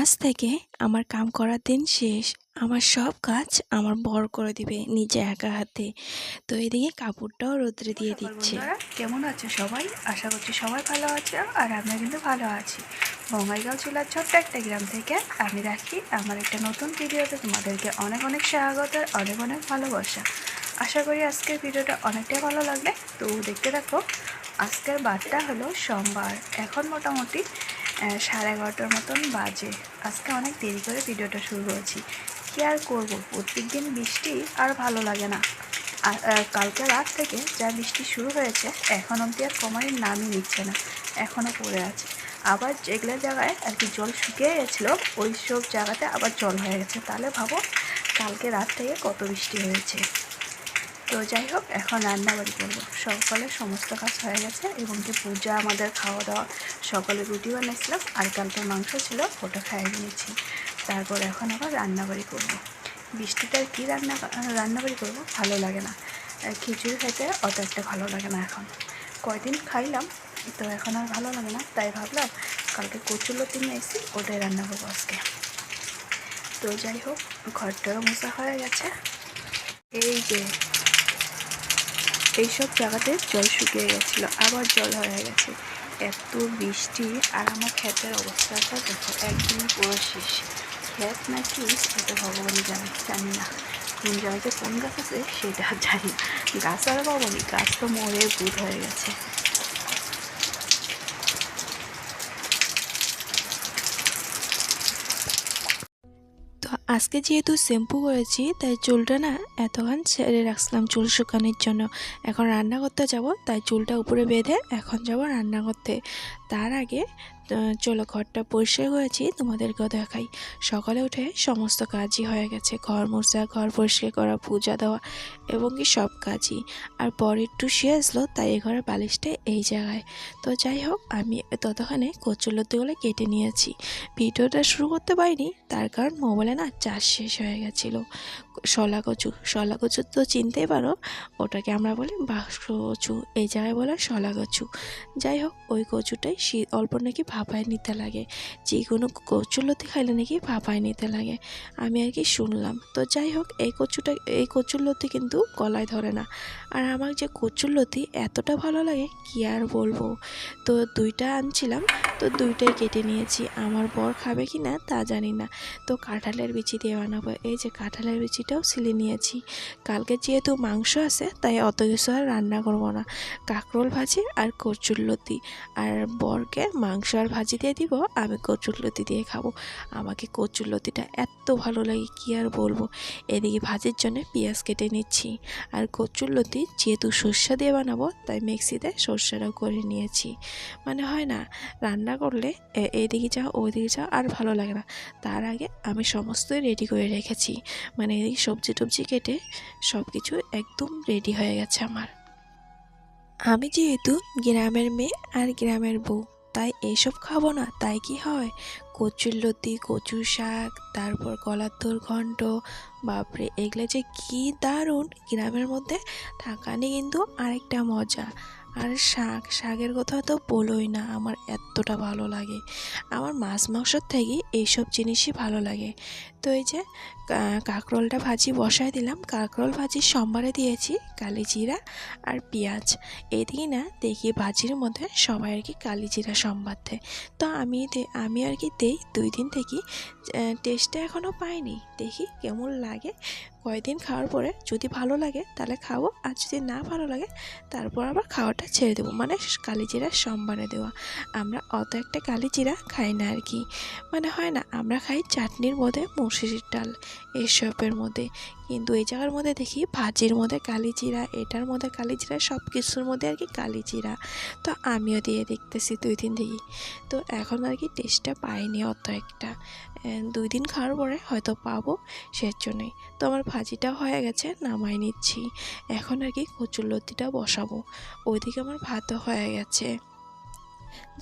আজ থেকে আমার কাম করার দিন শেষ। আমার সব কাজ আমার বর করে দিবে নিজে একা হাতে। তো এদিকে কাপড়টাও রোদ্রে দিয়ে দিচ্ছে। কেমন আছে সবাই? আশা করছি সবাই ভালো আছে আর আমরা কিন্তু ভালো আছি। বঙ্গাইগাঁও জেলার ছোট্ট একটা গ্রাম থেকে আমি রাখি আমার একটা নতুন ভিডিওতে তোমাদেরকে অনেক অনেক স্বাগত অনেক অনেক ভালোবাসা। আশা করি আজকের ভিডিওটা অনেকটাই ভালো লাগবে। তো দেখতে থাকো আজকের বারটা হলো সোমবার। এখন মোটামুটি সাড়ে এগারোটার মতন বাজে। আজকে অনেক দেরি করে ভিডিওটা শুরু করেছি। কী আর করব? প্রত্যেক দিন বৃষ্টি আর ভালো লাগে না। আর কালকে রাত থেকে যা বৃষ্টি শুরু হয়েছে, এখন অবধি আর কমার নামই নিচ্ছে না। এখনও পড়ে আছে। আবার যেগুলো জায়গায় আর কি জল শুকিয়ে গেছিল ওই সব জায়গাতে আবার জল হয়ে গেছে। তাহলে ভাবো, কালকে রাত থেকে কত বৃষ্টি হয়েছে। তো যাই হোক, এখন রান্নাবাড়ি করব। সকালে সমস্ত কাজ হয়ে গেছে এবং কি পূজা, আমাদের খাওয়া দাওয়া সকালে রুটি বানিয়েছিলাম আর কালকে মাংস ছিল, ওটা খাইয়ে নিয়েছি। তারপর এখন আবার রান্নাবাড়ি করব। বৃষ্টিটার কী রান্না, রান্নাবাড়ি করব? ভালো লাগে না। খিচুড়ি খেতে অত একটা ভালো লাগে না এখন। কয়দিন খাইলাম, তো এখন আর ভালো লাগে না, তাই ভাবলাম কালকে কচুলতি নিয়ে এসেছি ওটাই রান্না করব আজকে। তো যাই হোক, ঘরটাও মোছা হয়ে গেছে। এই যে এইসব জায়গাতে জল শুকিয়ে গেছিল, আবার জল হয়ে গেছে। এত বৃষ্টি আর আমার ক্ষেতের অবস্থাটা দেখো একদিনই পুরো শেষ। ক্ষেত নাকি সেটা ভগবানই জানে, জানি না। কোন জায়গাতে কোন গাছ আছে সেটা জানি গাছ আর পাবনি গাছ তো মরে বুধ হয়ে গেছে তো আজকে যেহেতু শ্যাম্পু করেছি, তাই চুলটা না এতক্ষণ ছেড়ে রাখছিলাম চুল শুকানোর জন্য। এখন রান্না করতে যাব, তাই চুলটা উপরে বেঁধে এখন যাব রান্না করতে। তার আগে চলো ঘরটা পরিষ্কার করেছি, তোমাদেরকেও দেখাই। সকালে উঠে সমস্ত কাজই হয়ে গেছে। ঘর মোছা, ঘর পরিষ্কার করা, পূজা দেওয়া এবং কি সব কাজই। আর পরে একটু শুয়ে আসলো, তাই এ ঘরের বালিশটা এই জায়গায়। তো যাই হোক, আমি ততক্ষণে কচুলতিগুলো কেটে নিয়েছি। ভিডিওটা শুরু করতে পারিনি, তার কারণ মোবাইলে না চার্জ শেষ হয়ে গেছিল। শলা কচু শলা কচু তো চিনতেই পারো, ওটাকে আমরা বলি বাক্স কচু এই জায়গায় বলে শলা কচু যাই হোক, ওই কচুটাই অল্প নাকি ভাপায় নিতে লাগে। যে কোনো কচুলতি খাইলে নাকি ভাপায় নিতে লাগে। আমি আর কি শুনলাম। তো যাই হোক, এই কচুটা, এই কচুরলতি কিন্তু গলায় ধরে না। আর আমার যে কচুরলতি এতটা ভালো লাগে, কি আর বলব? তো দুইটা আনছিলাম, তো দুইটাই কেটে নিয়েছি। আমার বর খাবে কি না তা জানি না। তো কাঁঠালের বিচি দিয়ে বানাবো। এই যে কাঁঠালের বিচিটাও ছিলে নিয়েছি। কালকে যেহেতু মাংস আছে, তাই অত কিছু আর রান্না করব না। কাঁকরোল ভাজি আর কচুরলতি আর বরকে মাংস আর ভাজি দিয়ে দিব, আমি কচুরলতি দিয়ে খাব। আমাকে কচুরলতিটা এত ভালো লাগে, কি আর বলব? এদিকে ভাজির জন্য পেঁয়াজ কেটে নিচ্ছি। আর কচুরলতি যেহেতু সর্ষা দিয়ে বানাবো, তাই মিক্সিতে সর্ষাটাও করে নিয়েছি। মানে হয় না, রান্না করলে এদিকে যাও ওইদিকে যাও, আর ভালো লাগে না। তার আগে আমি সমস্তই রেডি করে রেখেছি। মানে সবজি টবজি কেটে সব কিছু একদম রেডি হয়ে গেছে আমার। আমি যেহেতু গ্রামের মেয়ে আর গ্রামের বউ, তাই এসব খাব না, তাই কি হয়? কচুর লতি কচু শাক, তারপর কলাত্তর ঘন্ট, বাপরে, এগুলো যে কি দারুণ! গ্রামের মধ্যে থাকানি কিন্তু আরেকটা মজা। আর শাক, শাকের কথা তো বলোই না, আমার এতটা ভালো লাগে। আমার মাছ মাংসর থেকে এইসব জিনিসই ভালো লাগে। তো এই যে কাঁকরোলটা ভাজি বসায় দিলাম। কাঁকরোল ভাজি সম্বারে দিয়েছি, কালি জিরা আর পেঁয়াজ। এদিকে না, দেখি ভাজির মধ্যে সবাই আর কি কালি জিরা সম্বাদ। দেয় তো আমি আমি আর কি দেই, দুই দিন থেকে টেস্টটা এখনও পাইনি। দেখি কেমন লাগে। কয়েকদিন খাওয়ার পরে যদি ভালো লাগে তাহলে খাব, আর যদি না ভালো লাগে তারপর আবার খাওয়াটা ছেড়ে দেবো। মানে কালি জিরা সোমবারে দেওয়া। আমরা অত একটা কালি জিরা খাই না আর কি। মানে হয় না, আমরা খাই চাটনির মধ্যে মুসুরির ডাল। এসবের মধ্যে। কিন্তু এই জায়গার মধ্যে দেখি ভাজির মধ্যে কালি জিরা এটার মধ্যে কালি জিরা সব কিছুর মধ্যে আর কি কালি জিরা তো আমিও দিয়ে দেখতেছি দুই দিন দেখি। তো এখন আর কি টেস্টটা পাইনি অত একটা। দুই দিন খাওয়ার পরে হয়তো পাবো সের জন্যই তো আমার ভাজিটা হয়ে গেছে, নামাই নিচ্ছি। এখন আর কি কচুর লতিটা বসাবো। ওইদিকে আমার ভাতও হয়ে গেছে।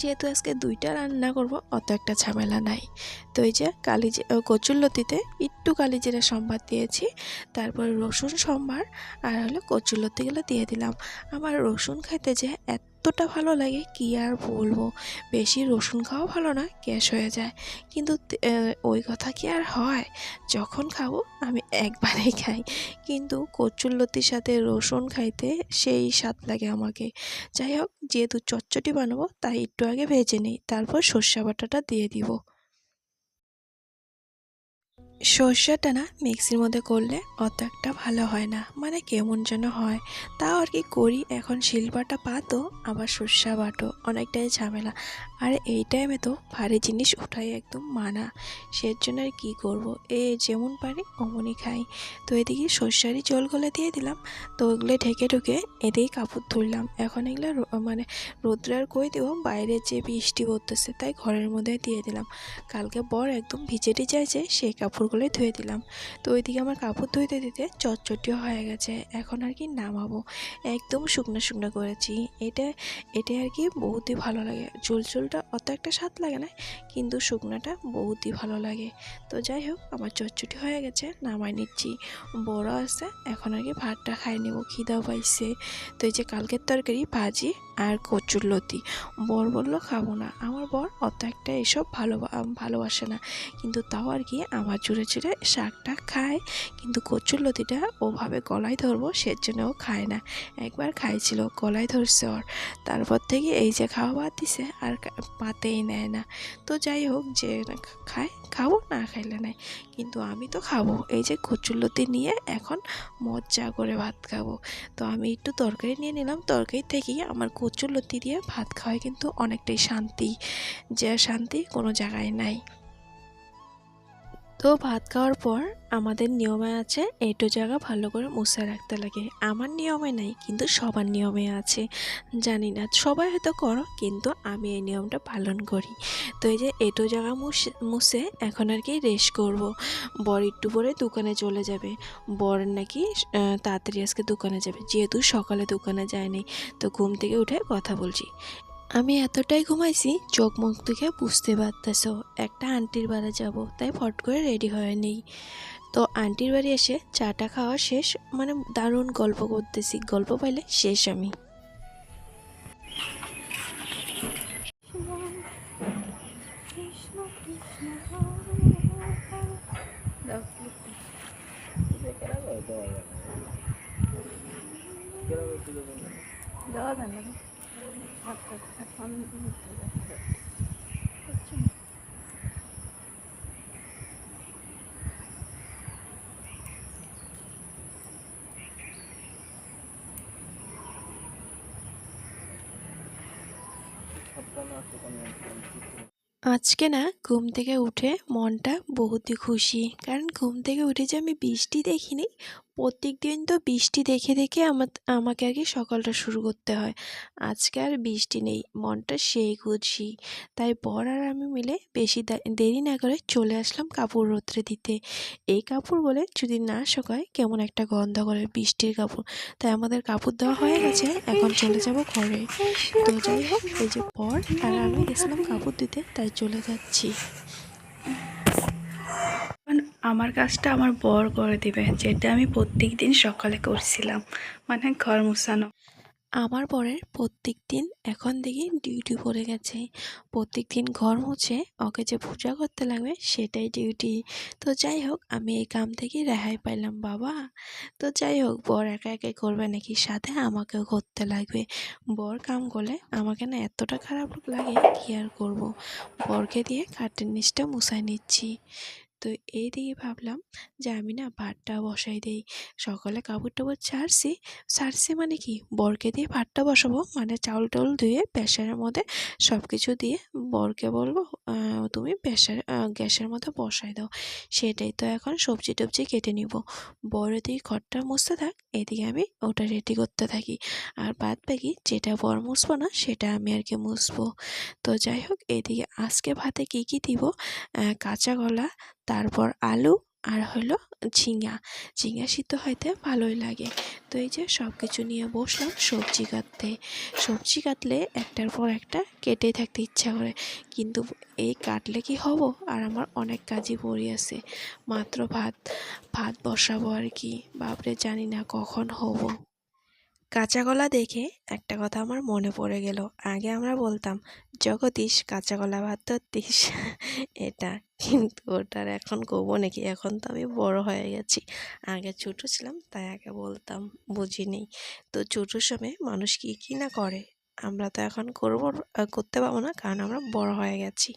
যেহেতু আজকে দুইটা রান্না করব, অত একটা ঝামেলা নাই। তো এই যে কালি কচুরলতিতে একটু কালিজিরা সম্ভার দিয়েছি, তারপর রসুন সম্ভার, আর হলো কচুরলতিগুলো দিয়ে দিলাম। আমার রসুন খাইতে যে এত এতটা ভালো লাগে কি আর বলব? বেশি রসুন খাওয়া ভালো না, গ্যাস হয়ে যায়। কিন্তু ওই কথা কি আর হয়? যখন খাব, আমি একবারেই খাই। কিন্তু কচুরলতির সাথে রসুন খাইতে সেই স্বাদ লাগে আমাকে। যাই হোক, যেহেতু চচ্চটি বানাবো, তাই একটু আগে ভেজে নিই। তারপর সর্ষা বাটাটা দিয়ে দিব। সর্ষেটা না মিক্সির মধ্যে করলে অত একটা ভালো হয় না। মানে কেমন যেন হয়। তাও আর কি করি। এখন শিলবাটা পাতো, আবার সর্ষা বাটো। অনেকটাই ঝামেলা। আর এই টাইমে তো ভারী জিনিস ওঠাই একদম মানা। সের জন্য আর কী করব? এ যেমন পারি অমনই খাই। তো এদিকে সর্ষারই জল গলে দিয়ে দিলাম। তো ওগুলো ঢেকে ঢুকে এদিকে কাপড় ধুলাম এখন এগুলো মানে রোদ্রে আর কই দেবো? বাইরে যে বৃষ্টি পড়তেছে তাই ঘরের মধ্যে দিয়ে দিলাম। কালকে বর একদম ভিজে টিজেছে সেই কাপড়গুলোই ধুয়ে দিলাম। তো ওইদিকে আমার কাপড় ধুইতে দিতে চটচটিও হয়ে গেছে। এখন আর কি নামাবো? একদম শুকনো শুকনো করেছি। এটা এটা আর কি বহুতই ভালো লাগে। ঝোল ঝোলটা অত একটা স্বাদ লাগে না, কিন্তু শুকনাটা বহুতই ভালো লাগে। তো যাই হোক, আমার চটচটি হয়ে গেছে নামাই নিচ্ছি। বড় আছে, এখন আর কি ভাতটা খাই নেব, খিদাও পাইছে। তো এই যে কালকের তরকারি, ভাজি আর কচুর লতি। বর বলল, খাব না। আমার বর অত একটা এসব ভালো ভালোবাসে না। কিন্তু তাও আর কি আমার জুড়ে জুড়ে শাকটা খায়। কিন্তু কচুর লতিটা ওভাবে গলায় ধরবো সের জন্য ও খায় না। একবার খাইছিল, গলায় ধরছে ওর। তারপর থেকে এই যে খাওয়া বাদ দিছে, আর পাতেই নেয় না। তো যাই হোক, যে খায়, খাব, না খাইলে নাই। কিন্তু আমি তো খাব। এই যে কচুর লতি নিয়ে এখন মজা করে ভাত খাব। তো আমি একটু তরকারি নিয়ে নিলাম। তরকারি থেকেই আমার কচুর লতি দিয়ে ভাত খাওয়ায় কিন্তু অনেকটাই শান্তি। যে শান্তি কোনো জায়গায় নাই। তো ভাত খাওয়ার পর আমাদের নিয়মে আছে এটো জায়গা ভালো করে মুছে রাখতে লাগে। আমার নিয়মে নাই, কিন্তু সবার নিয়মে আছে। জানি না, সবাই হয়তো করো, কিন্তু আমি এই নিয়মটা পালন করি। তো এই যে এটো জায়গা মুছে এখন আর কি রেস্ট করব। বর একটু পরে দোকানে চলে যাবে। বর নাকি তাড়াতাড়ি আজকে দোকানে যাবে, যেহেতু সকালে দোকানে যায়নি। তো ঘুম থেকে উঠে কথা বলছি। আমি এতটাই ঘুমাইছি চোখ মুখ দেখে বুঝতে পারতেছ, একটা আন্টির বাড়ি যাব, তাই ফট করে রেডি হয়ে নেই। তো আন্টির বাড়ি এসে চাটা খাওয়া শেষ মানে দারুণ গল্প করতেছি, গল্প পাইলে শেষ আমি। আজকে না ঘুম থেকে উঠে মনটা বহুতই খুশি। কারণ ঘুম থেকে উঠে যে আমি বৃষ্টি দেখিনি প্রত্যেক দিন তো বৃষ্টি দেখে দেখে আমার, আমাকে আগে সকালটা শুরু করতে হয়। আজকে আর বৃষ্টি নেই, মনটা সেই খুশি। তাই বর আর আমি মিলে বেশি দেরি না করে চলে আসলাম কাপড় রোদ্রে দিতে। এই কাপড় বলে যদি না শুকায়, কেমন একটা গন্ধ করে বৃষ্টির কাপড়। তাই আমাদের কাপড় দেওয়া হয়ে গেছে, এখন চলে যাব ঘরে। তো যাই হোক, এই যে পর আর আমি গেছিলাম কাপড় দিতে, তাই চলে যাচ্ছি। আমার কাজটা আমার বর করে দিবে, যেটা আমি প্রত্যেক দিন সকালে করছিলাম মানে ঘর মুছানো। আমার পরের প্রত্যেক দিন এখন দেখি ডিউটি পড়ে গেছে। প্রত্যেক দিন ঘর মুছে ওকে যে পূজা করতে লাগবে সেটাই ডিউটি তো যাই হোক, আমি এই কাম থেকে রেহাই পাইলাম, বাবা। তো যাই হোক, বর একা একা করবে নাকি সাথে আমাকেও করতে লাগবে। বর কাম করলে আমাকে না এতটা খারাপ লাগে, কি আর করব? বরকে দিয়ে খাটের নিচটা মুছাই নিচ্ছি। তো এই দিকে ভাবলাম যে আমি না ভাতটা বসাই দেই। সকালে কাপড় টাপড় ছাড়ছি। ছাড়ছি মানে কি? বরকে দিয়ে ভাতটা বসাবো। মানে চাউল টাউল ধুয়ে প্রেশারের মধ্যে সব কিছু দিয়ে বরকে বলব তুমি প্রেশার গ্যাসের মধ্যে বসাই দাও। সেটাই তো এখন সবজি টবজি কেটে নিব। বর এদিকে ঘরটা মুছতে থাক, এদিকে আমি ওটা রেডি করতে থাকি। আর বাদ বাকি যেটা বর মুছবো না, সেটা আমি আর কি মুছবো। তো যাই হোক, এদিকে আজকে ভাতে কি কি দিব? কাঁচা কলা তারপর আলু আর হলো ঝিঙা। ঝিঙা সিদ্ধ হইতে ভালোই লাগে। তো এই যে সব কিছু নিয়ে বসলাম সবজি কাটতে। সবজি কাটলে একটার পর একটা কেটেই থাকতে ইচ্ছা করে। কিন্তু এই কাটলে কি হব? আর আমার অনেক কাজই পড়ে আছে। মাত্র ভাত ভাত বসাবো আর কি। বাপরে জানি না কখন হব। কাঁচা কলা দেখে একটা কথা আমার মনে পড়ে গেল। আগে আমরা বলতাম, জগদীশ, কাঁচা কলা ভাত ধরতিস এটা কিন্তু ওটার এখন কবো নাকি এখন তো আমি বড় হয়ে গেছি। আগে ছোটো ছিলাম, তাই আগে বলতাম, বুঝিনি। তো ছোটোর সময় মানুষ কী কী না করে, আমরা তো এখন করব, করতে পারব না, কারণ আমরা বড় হয়ে গেছি।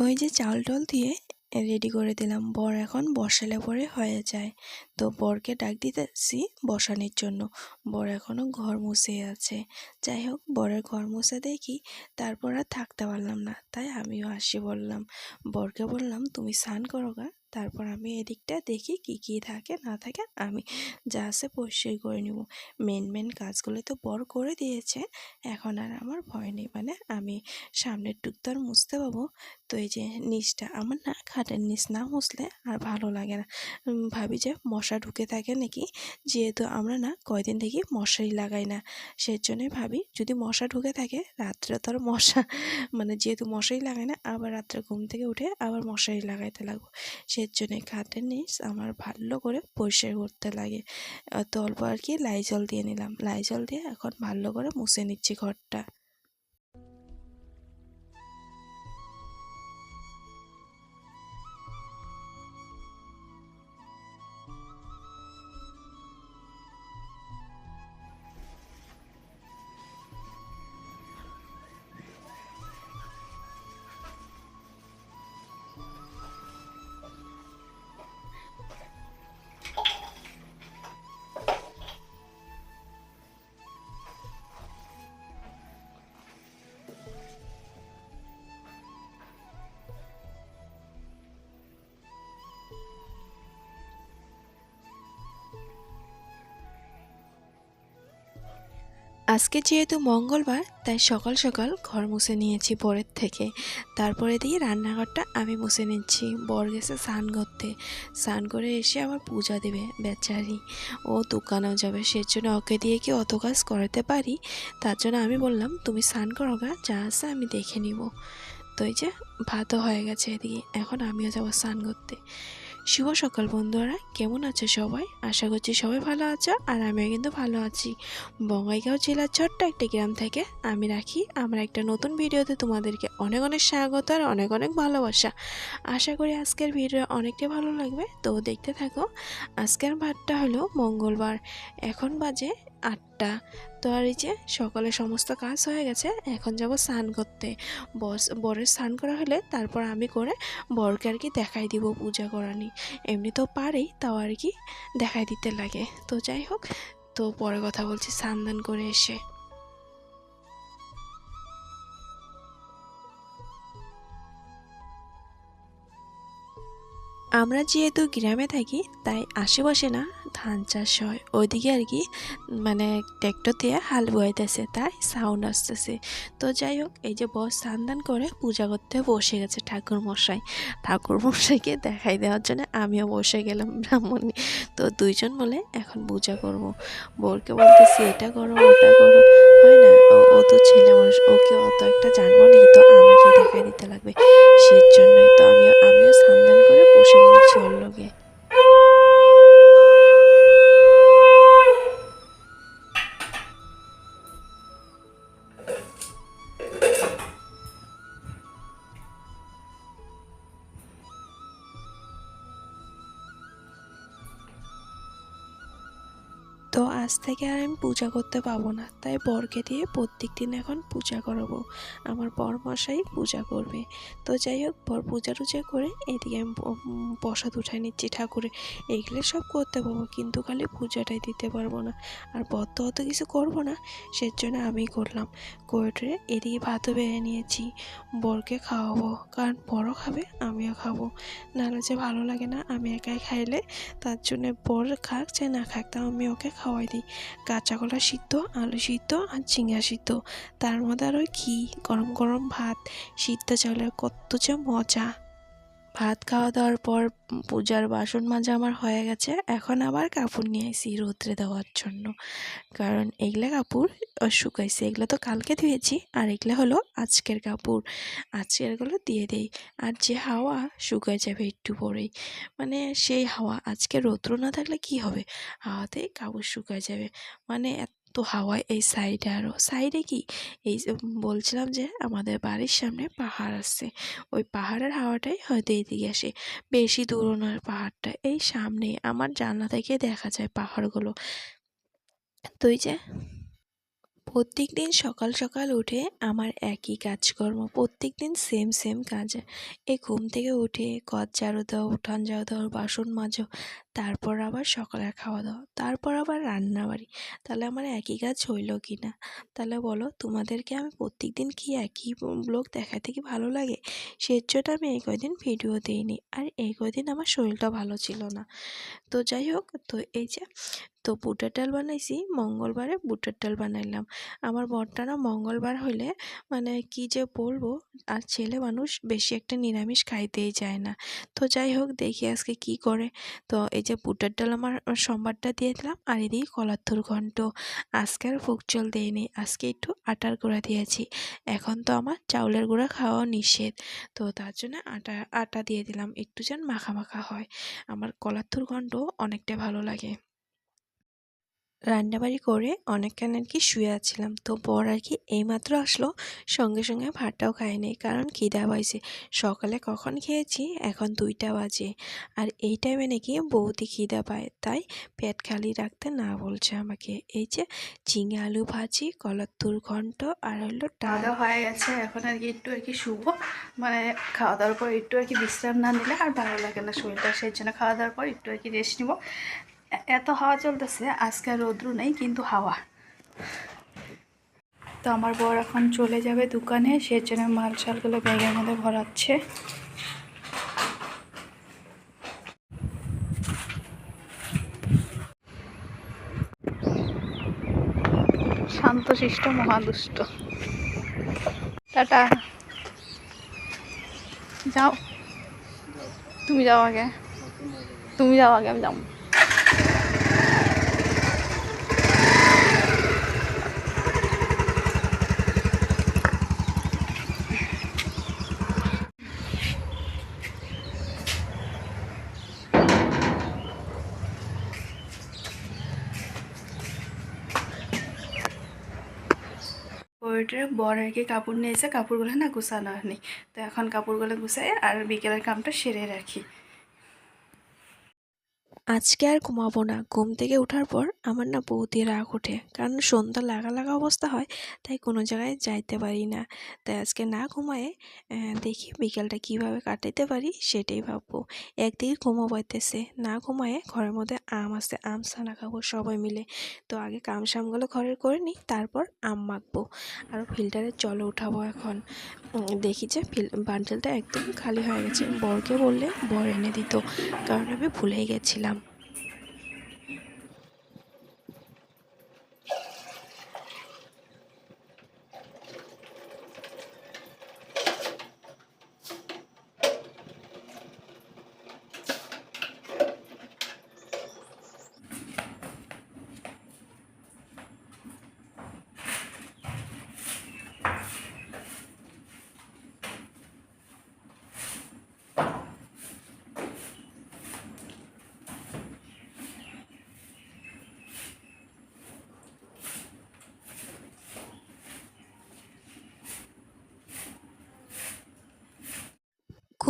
ওই যে চাল টল দিয়ে রেডি করে দিলাম। বর এখন বসালে পরে হয়ে যায়। তো বরকে ডাক দিতেছি বসানোর জন্য। বর এখনও ঘর মুছে আছে। যাই হোক, বরের ঘর মুছে দেখি, তারপর আর থাকতে পারলাম না। তাই আমিও আসি বললাম। বরকে বললাম, তুমি স্নান করো গা। তারপর আমি এদিকটা দেখি কি কি থাকে, না থাকে, আমি যা আছে পরিষ্কার করে নিব। মেন মেন কাজগুলো তো বর করে দিয়েছে। এখন আর আমার ভয় নেই। মানে আমি সামনের টুকতো আর মুছতে পাবো। তো এই যে নিচটা আমার না খাটের নিচ না মুছলে আর ভালো লাগে না। ভাবি যে মশা ঢুকে থাকে নাকি? যেহেতু আমরা না কয়দিন থেকে মশারি লাগাই না। সেই জন্যই ভাবি যদি মশা ঢুকে থাকে রাত্রে তো আর মশা মানে যেহেতু মশারি লাগাই না, আবার রাত্রে ঘুম থেকে উঠে আবার মশারি লাগাইতে লাগবো। সেই জন্যে খাটের নিচ আমার ভালো করে পরিষ্কার করতে লাগে। তো অল্প আর কি লাইজল দিয়ে নিলাম। লাইজল দিয়ে এখন ভালো করে মুছে নিচ্ছি ঘরটা। আজকে যেহেতু মঙ্গলবার, তাই সকাল সকাল ঘর মুছে নিয়েছি পরের থেকে। তারপরে দিয়ে রান্নাঘরটা আমি মুছে নিচ্ছি, বর গেছে স্নান করতে। স্নান করে এসে আবার পূজা দেবে বেচারি। ও দোকানেও যাবে সেই জন্য ওকে দিয়ে কি অত কাজ করাতে পারি? তার জন্য আমি বললাম, তুমি স্নান করো গা, যা আছে আমি দেখে নিব। তো এই যে, ভাতও হয়ে গেছে এদিকে, এখন আমিও যাব স্নান করতে। শুভ সকাল বন্ধুরা, কেমন আছে সবাই? আশা করছি সবাই ভালো আছো আর আমিও কিন্তু ভালো আছি। বঙ্গাইগাঁও জেলার ছোট্ট একটা গ্রাম থেকে আমি রাখি। আমরা একটা নতুন ভিডিওতে তোমাদেরকে অনেক অনেক স্বাগত আর অনেক অনেক ভালোবাসা। আশা করি আজকের ভিডিও অনেকটাই ভালো লাগবে। তো দেখতে থাকো, আজকের ভাতটা হলো মঙ্গলবার। এখন বাজে আটটা। তো আর এই যে সকালে সমস্ত কাজ হয়ে গেছে, এখন যাব স্নান করতে। বস, বরের স্নান করা হলে তারপর আমি করে বরকে আর কি দেখাই দিব পূজা করানি। এমনি তো পারেই, তাও আর কি দেখাই দিতে লাগে। তো যাই হোক, তো পরে কথা বলছি স্নান দান করে এসে। আমরা যেহেতু গ্রামে থাকি, তাই আশেপাশে না ধান চাষ হয়। ওইদিকে আর কি মানে ট্র্যাক্টর দিয়ে হাল বইতেছে তাই সাউন্ড আসতেছে। তো যাই হোক, এই যে বস স্নান দান করে পূজা করতে বসে গেছে ঠাকুর মশাই। ঠাকুর মশাইকে দেখাই দেওয়ার জন্য আমিও বসে গেলাম ব্রাহ্মণী। তো দুইজন বলে এখন পূজা করব। বোরকে বলতেছি, এটা করো, ওটা করো। হয় না? ও- তো ছেলে মানুষ, ওকে অত একটা জানব না তো আমাকে দেখাই দিতে লাগবে। সে জন্যই তো আমিও আমিও স্নান করে বসে বলছি ওর লগে। আজ থেকে আর আমি পূজা করতে পাবো না। তাই বরকে দিয়ে প্রত্যেক দিন এখন পূজা করাবো। আমার বর মশাই পূজা করবে। তো যাই হোক, বর পূজা টুজা করে এদিকে আমি প্রসাদ উঠাই নিচ্ছি ঠাকুরে। এগুলো সব করতে পারব কিন্তু খালি পূজাটাই দিতে পারব না। আর বর তো অত কিছু করব না সেই জন্য আমি করলাম। করে এদিকে ভাতও বেড়ে নিয়েছি, বরকে খাওয়াবো। কারণ বড় খাবে, আমিও খাব। নাহলে যে ভালো লাগে না, আমি একাই খাইলে তার জন্য বর খাক, যে না খাক, তাও আমি ওকে খাওয়াই দিই। কাঁচা কলা সিদ্ধ, আলু সিদ্ধ আর ঝিঙা সিদ্ধ। তার মধ্যে আর ওই ঘি, গরম গরম ভাত, সিদ্ধ চাউলের কত যে মজা। ভাত খাওয়া দাওয়ার পর পূজার বাসন মাজা আমার হয়ে গেছে। এখন আবার কাপড় নিয়ে আসি রোদ্রে দেওয়ার জন্য। কারণ এগুলা কাপড় শুকাইছে। এগুলো তো কালকে ধুয়েছি। আর এগুলো হলো আজকের কাপড়। আজকেরগুলো দিয়ে দেই। আর যে হাওয়া, শুকায় যাবে একটু পরেই। মানে সেই হাওয়া, আজকে রৌদ্র না থাকলে কি হবে? হাওয়াতেই কাপড় শুকায় যাবে। মানে এত হাওয়ায় এই সাইডে আরও সাইডে কি? এই বলছিলাম যে আমাদের বাড়ির সামনে পাহাড় আছে। ওই পাহাড়ের হাওয়াটাই হয়তো এদিকে আসে। বেশি দূরও নয় পাহাড়টা। এই সামনে আমার জানলা থেকে দেখা যায় পাহাড়গুলো। তুই যে প্রত্যেক দিন সকাল সকাল উঠে আমার একই কাজকর্ম প্রত্যেক দিন সেম সেম কাজ। এই ঘুম থেকে উঠে ঘর ঝাড়ু দাও, উঠান ঝাড়ু দাও, বাসন মাজো, তারপর আবার সকালে খাওয়া দাওয়া, তারপর আবার রান্না বাড়ি তাহলে আমার একই কাজ হইল কি না তাহলে বলো, তোমাদেরকে আমি প্রত্যেক দিন কি একই ব্লগ দেখাতে কি ভালো লাগে? সের জন্য আমি এই কয়দিন ভিডিও দিইনি। আর এই কয়দিন আমার শরীরটা ভালো ছিল না। তো যাই হোক, তো এই যে তো বুটের ডাল বানাইছি, মঙ্গলবারে বুটের ডাল বানাইলাম। আমার বরটা না মঙ্গলবার হলে মানে কি যে বলব, আর ছেলে মানুষ বেশি একটা নিরামিষ খাইতেই যায় না। তো যাই হোক, দেখি আজকে কি করে। তো এই যে বুটের ডাল আমার সোমবারটা দিয়ে দিলাম, আর এদিকে কলার থুর ঘন্ট। আজকে আর ফুক জল দিইনি, আজকে একটু আটার গুঁড়া দিয়েছি। এখন তো আমার চাউলের গুঁড়া খাওয়া নিষেধ। তো তার জন্য আটা আটা দিয়ে দিলাম, একটু যেন মাখা মাখা হয়। আমার কলার থুর ঘন্ট অনেকটা ভালো লাগে। রান্নাবাড়ি করে অনেকক্ষণ আর কি শুয়ে আছিলাম। তো বর আর কি এইমাত্র আসলো, সঙ্গে সঙ্গে ভাতটাও খায়নি কারণ খিদা পাইছে। সকালে কখন খেয়েছি? এখন দুইটা বাজে। আর এই টাইমে নাকি বৌদি খিদা পায়, তাই পেট খালি রাখতে না বলছে আমাকে। এই যে চিঙে আলু ভাজি, কলার কলাত্তুর ঘন্ট আর হলো দাওয়া হয়ে গেছে, এখন আর কি একটু আর কি শুভ মানে খাওয়া দাওয়ার পর একটু আর কি বিশ্রাম না নিলে আর ভালো লাগে না শরীরটা, সেই জন্য খাওয়া দাওয়ার পর একটু আর কি রেস্ট নিব। এত হাওয়া চলতেছে, আজকে রৌদ্র নেই কিন্তু হাওয়া। তো আমার বর এখন চলে যাবে দোকানে সেই জন্য মাল শালগুলো ব্যাগের মধ্যে ভরাচ্ছে। শান্তশিষ্ট মহাদুষ্ট। টাটা। যাও। তুমি যাও আগে। তুমি যাও আগে, আমি যাও ওইটার বর কি কাপড় নিয়েছে কাপড়গুলো না গুছানো হয়নি। তো এখন কাপড়গুলো গুছাই আর বিকেলের কামটা সেরে রাখি। আজকে আর ঘুমাবো না। ঘুম থেকে ওঠার পর আমার না বৌদি রাগ ওঠে। কারণ সন্ধ্যা লাগা লাগা অবস্থা হয়, তাই কোনো জায়গায় যাইতে পারি না। তাই আজকে না ঘুমায়ে দেখি বিকেলটা কীভাবে কাটাইতে পারি সেটাই ভাববো। একদিকে ঘুমো পাইতেছে। না ঘুমায়ে ঘরের মধ্যে আম আছে, আম, ছানা খাব সবাই মিলে। তো আগে কাম সামগুলো ঘরের করে নিই, তারপর আম মাখবো। আর ফিল্টারের জলে উঠাবো এখন। দেখি যে ফিল, বান্ডেলটা একদম খালি হয়ে গেছে। বরকে বললে বর এনে দিত। কারণ আমি ভুলেই গেছিলাম।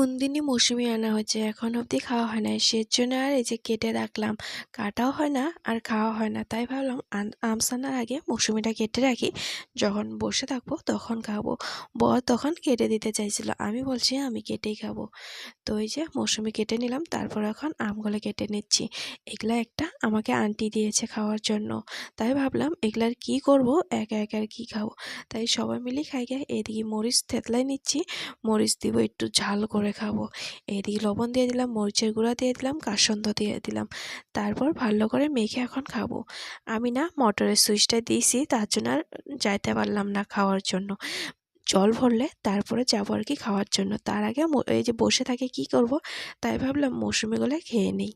কুন্দিনী মৌসুমি আনা হয়েছে এখন অবধি খাওয়া হয় না সের জন্য আর এই যে কেটে রাখলাম। কাটাও হয় না আর খাওয়া হয় না। তাই ভাবলাম আন- আম সানার আগে মৌসুমিটা কেটে রাখি। যখন বসে থাকব তখন খাব। বর তখন কেটে দিতে চাইছিল। আমি বলছি, আমি কেটেই খাব। তো এই যে মৌসুমি কেটে নিলাম, তারপর এখন আমগুলো কেটে নিচ্ছি। এগুলা একটা আমাকে আন্টি দিয়েছে খাওয়ার জন্য। তাই ভাবলাম, এগুলার কি করব? একা একা আর কি খাব? তাই সবাই মিলে খাই গে এদিকে মরিচ থেতলাই নিচ্ছি। মরিচ দিব একটু ঝাল করে খাব। এদিকে লবণ দিয়ে দিলাম, মরিচের গুঁড়া দিয়ে দিলাম, কাসন্দ দিয়ে দিলাম। তারপর ভালো করে মেখে এখন খাব। আমি না মটরের সুইচটা দিয়েছি, তার জন্য আর যাইতে পারলাম না খাওয়ার জন্য। জল ভরলে তারপরে যাব আর কি খাওয়ার জন্য। তার আগে এই যে বসে থাকে কি করব, তাই ভাবলাম মৌসুমিগুলো খেয়ে নিই।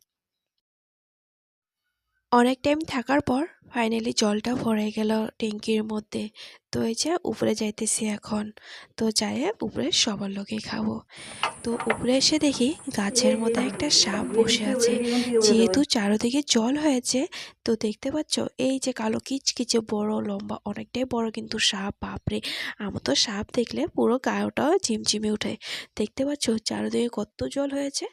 অনেক টাইম থাকার পর ফাইনালি জলটা ভরে গেল ট্যাঙ্কির মধ্যে। তো এই যে উপরে যাইতেছি এখন। তো যাইয়ে উপরে সবার লোকে খাব। তো উপরে এসে দেখি গাছের মধ্যে একটা সাপ বসে আছে। যেহেতু চারোদিকে জল হয়েছে, তো দেখতে পাচ্ছ এই যে কালো কিচকিচে বড়, লম্বা, অনেকটাই বড় কিন্তু সাপ, বাপরে! আমার তো সাপ দেখলে পুরো গায়েটাও ঝিমঝিমে ওঠে দেখতে পাচ্ছ চারোদিকে কত জল হয়েছে,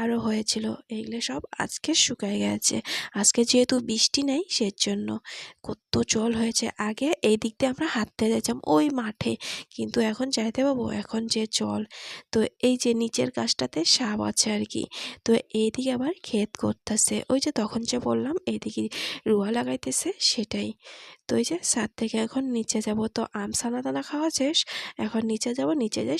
আরও হয়েছিল। এগুলো সব আজকে শুকায় গেছে। আজকে যেহেতু বৃষ্টি নেই, সেজন্য কত জল হয়েছে। আগে এই দিক দিয়ে আমরা হাঁটতে যেতাম ওই মাঠে। কিন্তু এখন যাইতে পাবো? এখন যে জল। তো এই যে নিচের গাছটাতে সাপ আছে আর কি তো এইদিকে আবার ক্ষেত করতেছে। ওই যে তখন যে বললাম, এইদিকে রুয়া লাগাইতেছে সেটাই। তো ওই যে ছাদ থেকে এখন নিচে যাব। তো আম সানা দানা খাওয়া শেষ। এখন নিচে যাব, নিচে যাই